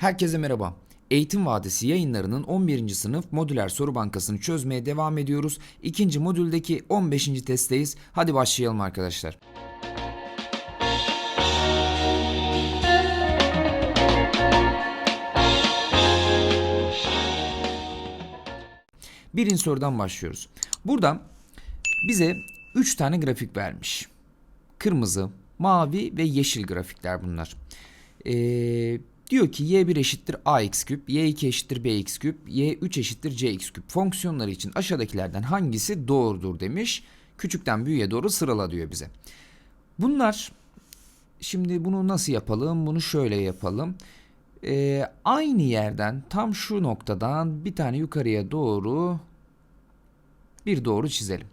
Herkese merhaba. Eğitim Vadisi yayınlarının 11. sınıf modüler soru bankasını çözmeye devam ediyoruz. İkinci modüldeki 15. testteyiz. Hadi başlayalım arkadaşlar. Birinci sorudan başlıyoruz. Burada bize 3 tane grafik vermiş. Kırmızı, mavi ve yeşil grafikler bunlar. Ee, diyor ki y1 eşittir ax küp, y2 eşittir bx küp, y3 eşittir cx küp fonksiyonları için aşağıdakilerden hangisi doğrudur demiş. Küçükten büyüğe doğru sırala diyor bize. Bunlar şimdi bunu nasıl yapalım? Bunu şöyle yapalım. Ee, aynı yerden tam şu noktadan bir tane yukarıya doğru bir doğru çizelim.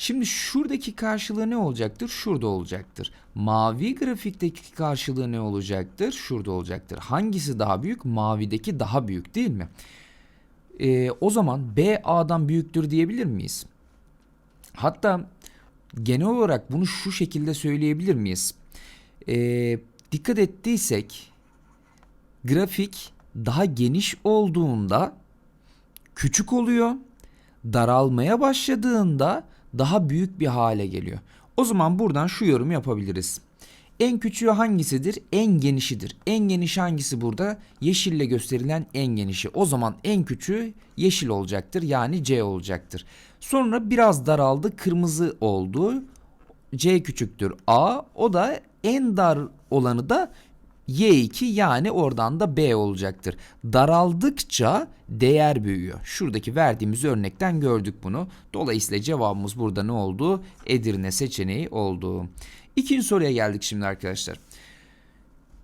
Şimdi şuradaki karşılığı ne olacaktır? Şurada olacaktır. Mavi grafikteki karşılığı ne olacaktır? Şurada olacaktır. Hangisi daha büyük? Mavideki daha büyük değil mi? Ee, o zaman B A'dan büyüktür diyebilir miyiz? Hatta genel olarak bunu şu şekilde söyleyebilir miyiz? Ee, dikkat ettiysek grafik daha geniş olduğunda küçük oluyor. Daralmaya başladığında daha büyük bir hale geliyor. O zaman buradan şu yorum yapabiliriz. En küçüğü hangisidir? En genişidir. En geniş hangisi burada? Yeşille gösterilen en genişi. O zaman en küçüğü yeşil olacaktır. Yani C olacaktır. Sonra biraz daraldı. Kırmızı oldu. C küçüktür A. O da en dar olanı da Y2 yani oradan da B olacaktır. Daraldıkça değer büyüyor. Şuradaki verdiğimiz örnekten gördük bunu. Dolayısıyla cevabımız burada ne oldu? Edirne seçeneği oldu. İkinci soruya geldik şimdi arkadaşlar.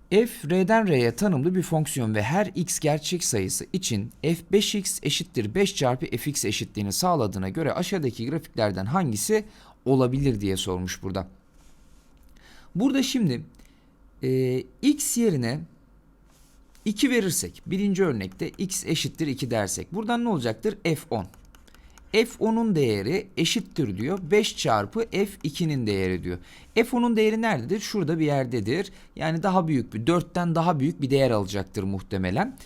f r'den r'ye tanımlı bir fonksiyon ve her x gerçek sayısı için f5x eşittir 5 çarpı fx eşitliğini sağladığına göre aşağıdaki grafiklerden hangisi olabilir diye sormuş burada. Burada şimdi e, x yerine 2 verirsek birinci örnekte x eşittir 2 dersek buradan ne olacaktır? f10. f10'un değeri eşittir diyor 5 çarpı f2'nin değeri diyor. f10'un değeri nerededir? Şurada bir yerdedir. Yani daha büyük bir 4'ten daha büyük bir değer alacaktır muhtemelen.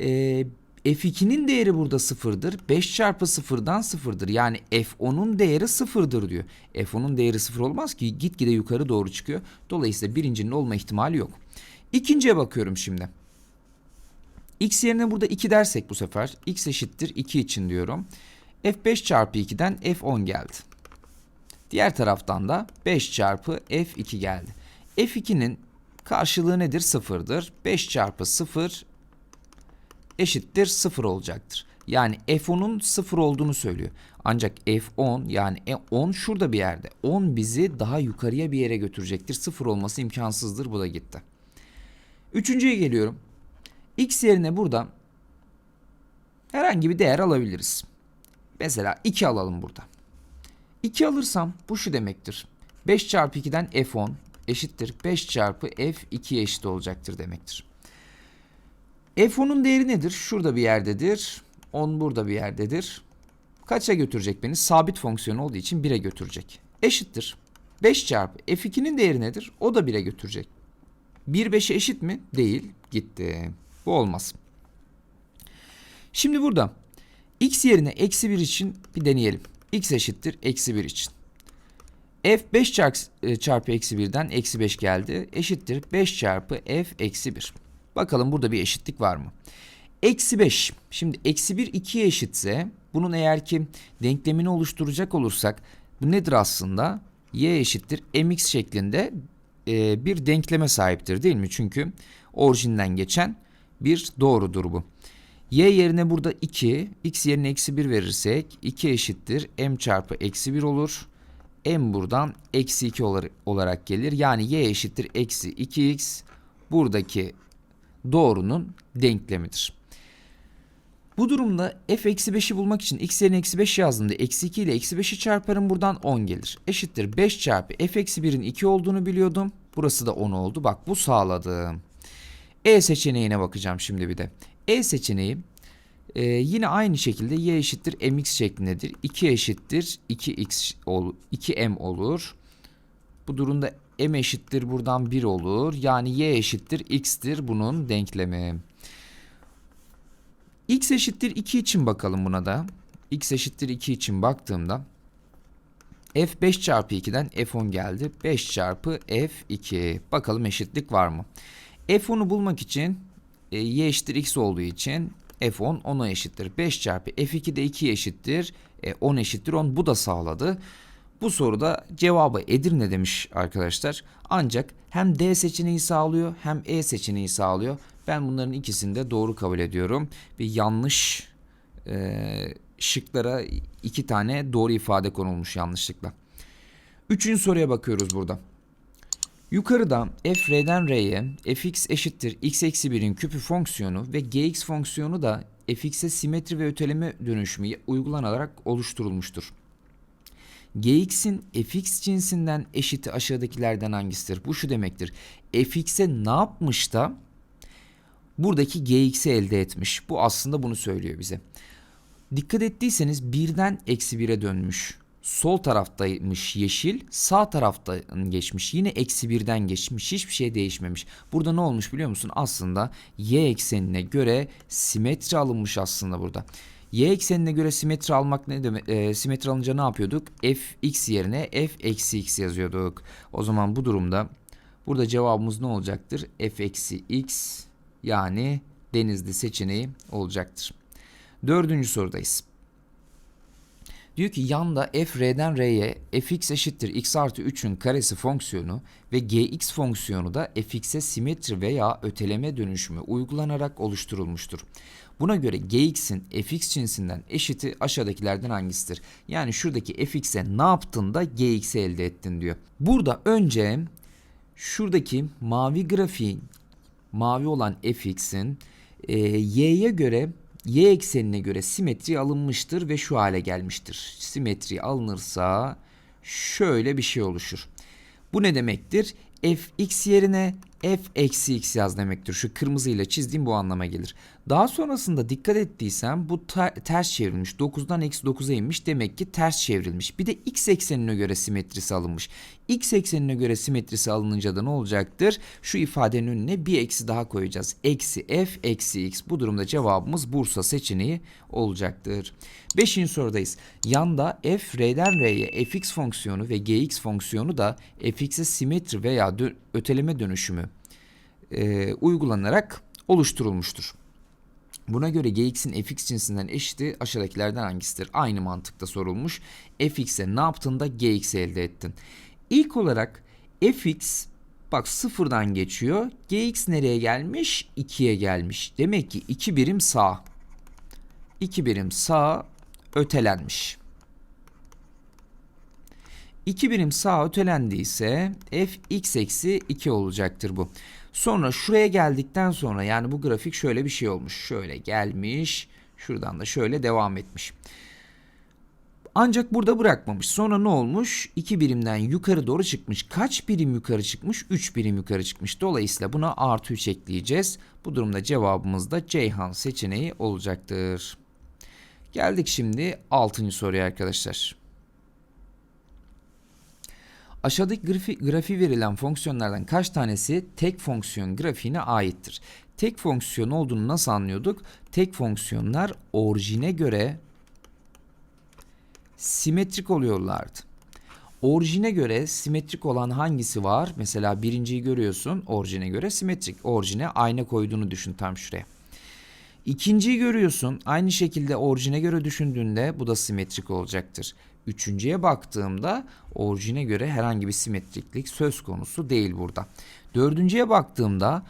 Ee, f2'nin değeri burada sıfırdır. 5 çarpı sıfırdan sıfırdır. Yani f10'un değeri sıfırdır diyor. f10'un değeri sıfır olmaz ki gitgide yukarı doğru çıkıyor. Dolayısıyla birincinin olma ihtimali yok. İkinciye bakıyorum şimdi. x yerine burada 2 dersek bu sefer x eşittir 2 için diyorum. f5 çarpı 2'den f10 geldi. Diğer taraftan da 5 çarpı f2 geldi. f2'nin karşılığı nedir? Sıfırdır. 5 çarpı 0 eşittir 0 olacaktır. Yani f10'un 0 olduğunu söylüyor. Ancak f10 yani 10 şurada bir yerde. 10 bizi daha yukarıya bir yere götürecektir. 0 olması imkansızdır. Bu da gitti. Üçüncüye geliyorum. x yerine burada herhangi bir değer alabiliriz. Mesela 2 alalım burada. 2 alırsam bu şu demektir. 5 çarpı 2'den f10 eşittir 5 çarpı f2 eşit olacaktır demektir. F10'un değeri nedir? Şurada bir yerdedir. 10 burada bir yerdedir. Kaça götürecek beni? Sabit fonksiyon olduğu için 1'e götürecek. Eşittir. 5 çarpı F2'nin değeri nedir? O da 1'e götürecek. 1 5'e eşit mi? Değil. Gitti. Bu olmaz. Şimdi burada x yerine eksi 1 için bir deneyelim. x eşittir eksi 1 için. f 5 çarpı, çarpı eksi 1'den eksi 5 geldi. Eşittir 5 çarpı f eksi 1. Bakalım burada bir eşitlik var mı? Eksi 5. Şimdi eksi 1 2'ye eşitse bunun eğer ki denklemini oluşturacak olursak bu nedir aslında? y eşittir mx şeklinde e, bir denkleme sahiptir değil mi? Çünkü orijinden geçen bir doğrudur bu. y yerine burada 2, x yerine eksi 1 verirsek 2 eşittir m çarpı eksi 1 olur. m buradan eksi 2 olarak gelir. Yani y eşittir eksi 2x buradaki doğrunun denklemidir. Bu durumda f eksi 5'i bulmak için x yerine eksi 5 yazdığımda eksi 2 ile eksi 5'i çarparım buradan 10 gelir. Eşittir 5 çarpı f eksi 1'in 2 olduğunu biliyordum. Burası da 10 oldu. Bak bu sağladım. E seçeneğine bakacağım şimdi bir de. E seçeneği e, yine aynı şekilde y eşittir mx şeklindedir. 2 eşittir 2x ol, 2m olur. Bu durumda m eşittir buradan 1 olur. Yani y eşittir x'tir bunun denklemi. x eşittir 2 için bakalım buna da. x eşittir 2 için baktığımda f 5 çarpı 2'den f10 geldi. 5 çarpı f2. Bakalım eşitlik var mı? f10'u bulmak için e, y eşittir x olduğu için f10 10'a eşittir. 5 çarpı f2 de 2 eşittir. E, 10 eşittir 10. Bu da sağladı. Bu soruda cevabı Edirne demiş arkadaşlar. Ancak hem D seçeneği sağlıyor hem E seçeneği sağlıyor. Ben bunların ikisini de doğru kabul ediyorum. Bir yanlış e, şıklara iki tane doğru ifade konulmuş yanlışlıkla. Üçüncü soruya bakıyoruz burada. Yukarıda f r'den r'ye fx eşittir x eksi 1'in küpü fonksiyonu ve gx fonksiyonu da fx'e simetri ve öteleme dönüşümü uygulanarak oluşturulmuştur. Gx'in fx cinsinden eşiti aşağıdakilerden hangisidir? Bu şu demektir. fx'e ne yapmış da buradaki gx'i elde etmiş. Bu aslında bunu söylüyor bize. Dikkat ettiyseniz birden eksi 1'e dönmüş. Sol taraftaymış yeşil, sağ tarafta geçmiş. Yine eksi birden geçmiş. Hiçbir şey değişmemiş. Burada ne olmuş biliyor musun? Aslında y eksenine göre simetri alınmış aslında burada. Y eksenine göre simetri almak ne demek? E, simetri alınca ne yapıyorduk? f x yerine f eksi x yazıyorduk. O zaman bu durumda burada cevabımız ne olacaktır? f eksi x yani denizli seçeneği olacaktır. Dördüncü sorudayız. Diyor ki yanda f r'den r'ye fx eşittir x artı 3'ün karesi fonksiyonu ve gx fonksiyonu da fx'e simetri veya öteleme dönüşümü uygulanarak oluşturulmuştur. Buna göre gx'in fx cinsinden eşiti aşağıdakilerden hangisidir? Yani şuradaki fx'e ne yaptın da gx'i elde ettin diyor. Burada önce şuradaki mavi grafiğin mavi olan fx'in e, y'ye göre y eksenine göre simetri alınmıştır ve şu hale gelmiştir. Simetri alınırsa şöyle bir şey oluşur. Bu ne demektir? Fx yerine f eksi x yaz demektir. Şu kırmızıyla çizdiğim bu anlama gelir. Daha sonrasında dikkat ettiysem bu ters çevrilmiş. 9'dan eksi 9'a inmiş. Demek ki ters çevrilmiş. Bir de x eksenine göre simetrisi alınmış. x eksenine göre simetrisi alınınca da ne olacaktır? Şu ifadenin önüne bir eksi daha koyacağız. Eksi f eksi x. Bu durumda cevabımız Bursa seçeneği olacaktır. Beşinci sorudayız. Yanda f r'den r'ye fx fonksiyonu ve gx fonksiyonu da fx'e simetri veya dö öteleme dönüşümü e, uygulanarak oluşturulmuştur. Buna göre gx'in fx cinsinden eşiti aşağıdakilerden hangisidir? Aynı mantıkta sorulmuş. fx'e ne yaptın da gx'i elde ettin? İlk olarak fx bak sıfırdan geçiyor. gx nereye gelmiş? 2'ye gelmiş. Demek ki 2 birim sağ. 2 birim sağ ötelenmiş. 2 birim sağ ötelendiyse f x eksi 2 olacaktır bu. Sonra şuraya geldikten sonra yani bu grafik şöyle bir şey olmuş. Şöyle gelmiş. Şuradan da şöyle devam etmiş. Ancak burada bırakmamış. Sonra ne olmuş? 2 birimden yukarı doğru çıkmış. Kaç birim yukarı çıkmış? 3 birim yukarı çıkmış. Dolayısıyla buna artı 3 ekleyeceğiz. Bu durumda cevabımız da Ceyhan seçeneği olacaktır. Geldik şimdi 6. soruya arkadaşlar. Aşağıdaki grafi, grafiği verilen fonksiyonlardan kaç tanesi tek fonksiyon grafiğine aittir? Tek fonksiyon olduğunu nasıl anlıyorduk? Tek fonksiyonlar orijine göre simetrik oluyorlardı. Orijine göre simetrik olan hangisi var? Mesela birinciyi görüyorsun. Orijine göre simetrik. Orijine ayna koyduğunu düşün tam şuraya. İkinciyi görüyorsun. Aynı şekilde orijine göre düşündüğünde bu da simetrik olacaktır. Üçüncüye baktığımda orijine göre herhangi bir simetriklik söz konusu değil burada. Dördüncüye baktığımda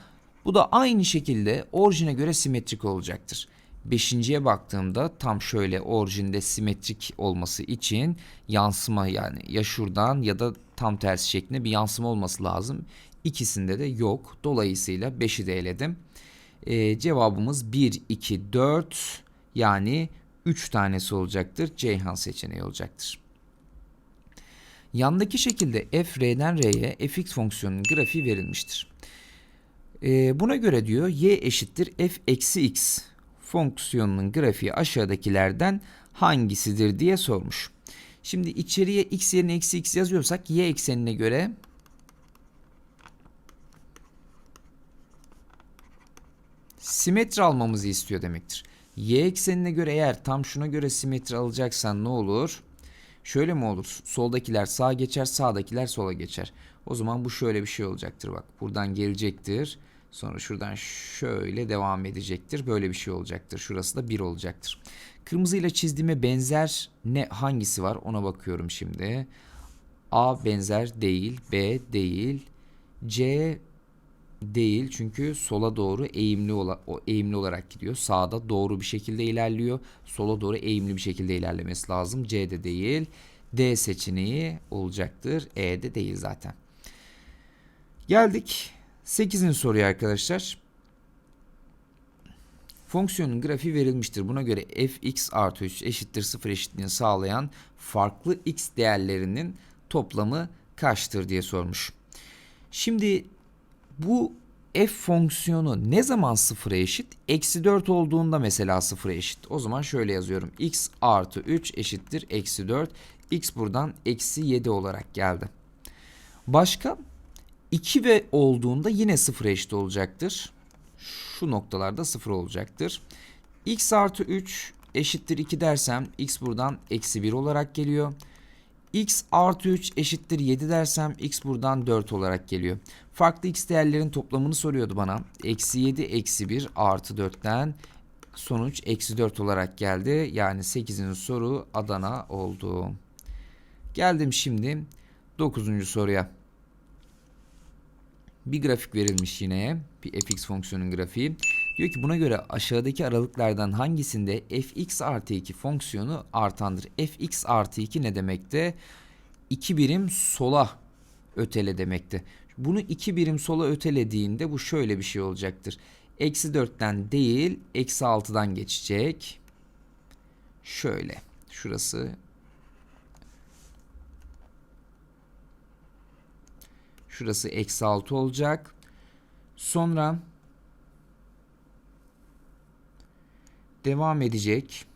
bu da aynı şekilde orijine göre simetrik olacaktır. Beşinciye baktığımda tam şöyle orijinde simetrik olması için yansıma yani ya şuradan ya da tam tersi şeklinde bir yansıma olması lazım. İkisinde de yok. Dolayısıyla 5'i de eledim. Ee, cevabımız 1, 2, 4 yani 3 tanesi olacaktır. Ceyhan seçeneği olacaktır. Yandaki şekilde f r'den r'ye fx fonksiyonunun grafiği verilmiştir. Ee, buna göre diyor y eşittir f eksi x fonksiyonunun grafiği aşağıdakilerden hangisidir diye sormuş. Şimdi içeriye x yerine eksi x yazıyorsak y eksenine göre simetri almamızı istiyor demektir. Y eksenine göre eğer tam şuna göre simetri alacaksan ne olur? Şöyle mi olur? Soldakiler sağa geçer, sağdakiler sola geçer. O zaman bu şöyle bir şey olacaktır bak. Buradan gelecektir. Sonra şuradan şöyle devam edecektir. Böyle bir şey olacaktır. Şurası da 1 olacaktır. Kırmızıyla çizdiğime benzer ne hangisi var ona bakıyorum şimdi. A benzer değil, B değil, C değil çünkü sola doğru eğimli o eğimli olarak gidiyor. Sağda doğru bir şekilde ilerliyor. Sola doğru eğimli bir şekilde ilerlemesi lazım. C de değil. D seçeneği olacaktır. E de değil zaten. Geldik 8. soruya arkadaşlar. Fonksiyonun grafiği verilmiştir. Buna göre fx artı 3 eşittir 0 eşitliğini sağlayan farklı x değerlerinin toplamı kaçtır diye sormuş. Şimdi bu f fonksiyonu ne zaman sıfıra eşit? Eksi 4 olduğunda mesela sıfıra eşit. O zaman şöyle yazıyorum. x artı 3 eşittir eksi 4. x buradan eksi 7 olarak geldi. Başka 2 ve olduğunda yine sıfıra eşit olacaktır. Şu noktalarda sıfır olacaktır. x artı 3 eşittir 2 dersem x buradan eksi 1 olarak geliyor. X artı 3 eşittir 7 dersem x buradan 4 olarak geliyor. Farklı x değerlerin toplamını soruyordu bana. Eksi 7 eksi 1 artı 4'ten sonuç eksi 4 olarak geldi. Yani 8'in soru Adana oldu. Geldim şimdi 9. soruya. Bir grafik verilmiş yine. Bir fx fonksiyonun grafiği. Diyor ki buna göre aşağıdaki aralıklardan hangisinde fx artı 2 fonksiyonu artandır? fx artı 2 ne demekte? 2 birim sola ötele demekti. Bunu 2 birim sola ötelediğinde bu şöyle bir şey olacaktır. Eksi 4'ten değil eksi 6'dan geçecek. Şöyle. Şurası Şurası eksi 6 olacak. Sonra devam edecek.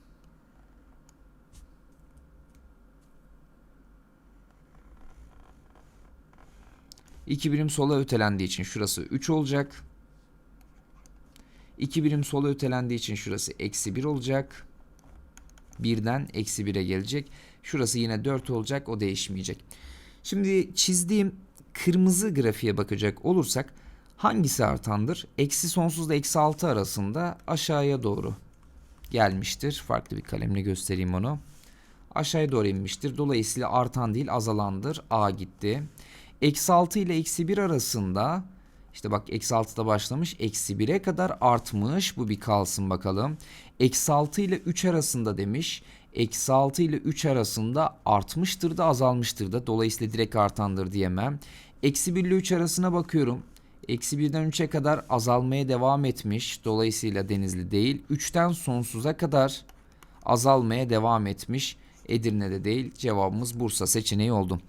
İki birim sola ötelendiği için şurası 3 olacak. 2 birim sola ötelendiği için şurası eksi 1 olacak. Birden eksi 1'e gelecek. Şurası yine 4 olacak. O değişmeyecek. Şimdi çizdiğim kırmızı grafiğe bakacak olursak hangisi artandır? Eksi sonsuzla eksi 6 arasında aşağıya doğru gelmiştir. Farklı bir kalemle göstereyim onu. Aşağıya doğru inmiştir. Dolayısıyla artan değil azalandır. A gitti. Eksi 6 ile eksi 1 arasında işte bak eksi 6'da başlamış. Eksi 1'e kadar artmış. Bu bir kalsın bakalım. Eksi 6 ile 3 arasında demiş. Eksi 6 ile 3 arasında artmıştır da azalmıştır da. Dolayısıyla direkt artandır diyemem. Eksi 1 ile 3 arasına bakıyorum. Eksi 1'den 3'e kadar azalmaya devam etmiş. Dolayısıyla denizli değil. 3'ten sonsuza kadar azalmaya devam etmiş. Edirne'de değil. Cevabımız Bursa seçeneği oldu.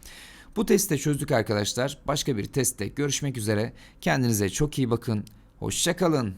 Bu testi çözdük arkadaşlar. Başka bir testte görüşmek üzere. Kendinize çok iyi bakın. Hoşçakalın.